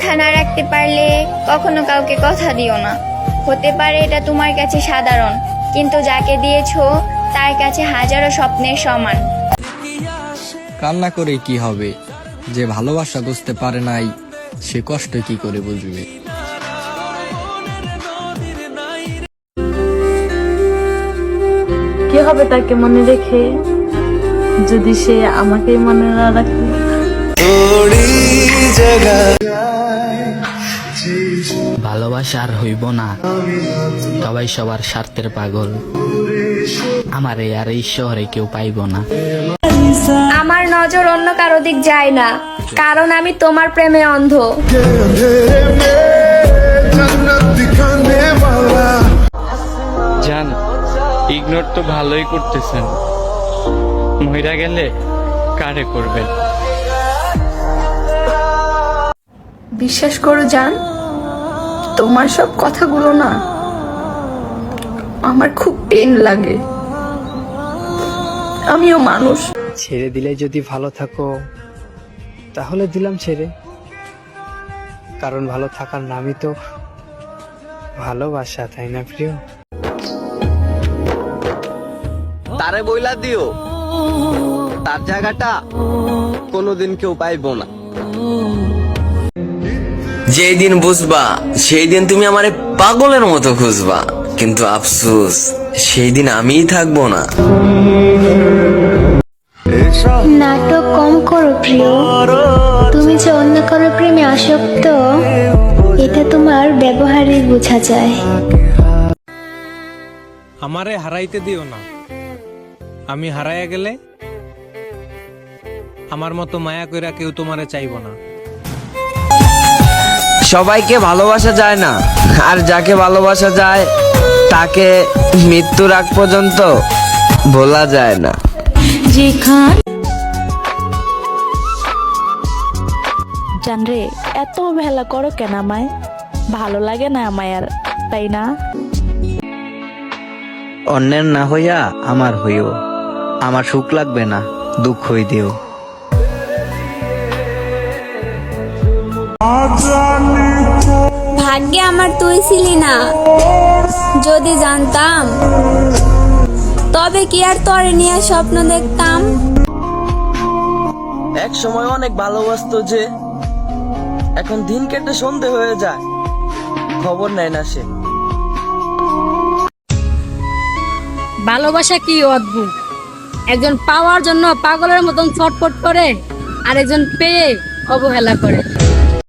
কথা না রাখতে পারলে কখনো কাউকে কথা দিও না। হতে পারে এটা তোমার কাছে সাধারণ কিন্তু যাকে দিয়েছ তার কাছে হাজারো স্বপ্নের সমান। কান্না করে কি হবে? যে ভালোবাসা বুঝতে পারে নাই সে কষ্ট কি করে বুঝবে? কি হবে তাকে মনে রেখে? যদি সে আমাকে মনে না রাখে? ভালোবাসা আর হইব না। সবাই সবার স্বার্থের পাগল। আমার এই আর এই শহরে কেউ পাইব না। আমার নজর অন্য কারও দিক যায় না কারণ আমি তোমার প্রেমে অন্ধ। জান ইগনোর তো ভালোই করতেছেন। মহিরা গেলে কারে করবেন বিশ্বাস করো জান তোমার সব কথাগুলো না আমার খুব পেন লাগে। আমিও মানুষ। ছেড়ে দিলে যদি ভালো থাকো তাহলে দিলাম ছেড়ে। কারণ ভালো থাকার নামই তো ভালোবাসা তাই না প্রিয়? তারে বইলা দিও। তার জায়গাটা কোনোদিন কেউ পাইবো না। যেই দিন বুঝবা সেই দিন তুমি আমারে পাগলের মতো খুঁজবা। কিন্তু আফসোস সেই দিন আমিই থাকব না। নাটক কম করো প্রিয়। তুমি যে অন্য কারও প্রেমে আসক্ত এটা তোমার ব্যবহারে বোঝা যায়। আমারে হারাইতে দিও না। আমি হারাইয়া গেলে আমার মতো মায়া কইরা কেউ তোমারে চাইব না। সবাইকে ভালোবাসা যায় না। আর যাকে ভালোবাসা যায় তাকে মৃত্যুর আগ পর্যন্ত ভোলা যায় না। জানরে এত অবহেলা করো কেন আমায়? ভালো লাগে না আমায় আর তাই না? অন্যের না হইয়া আমার হইও। আমার সুখ লাগবে না দুঃখ হই দিও ভাগ্যে আমার তুই ছিলি না। যদি জানতাম তবে কি আর তরে নিয়ে স্বপ্ন দেখতাম? এক সময় অনেক ভালোবাসতো যে এখন দিন কেটে সন্ধে হয়ে যায় খবর নেয় না সে। ভালোবাসা কি অদ্ভুত? একজন পাওয়ার জন্য পাগলের মতন ছটফট করে আর একজন পেয়ে অবহেলা করে।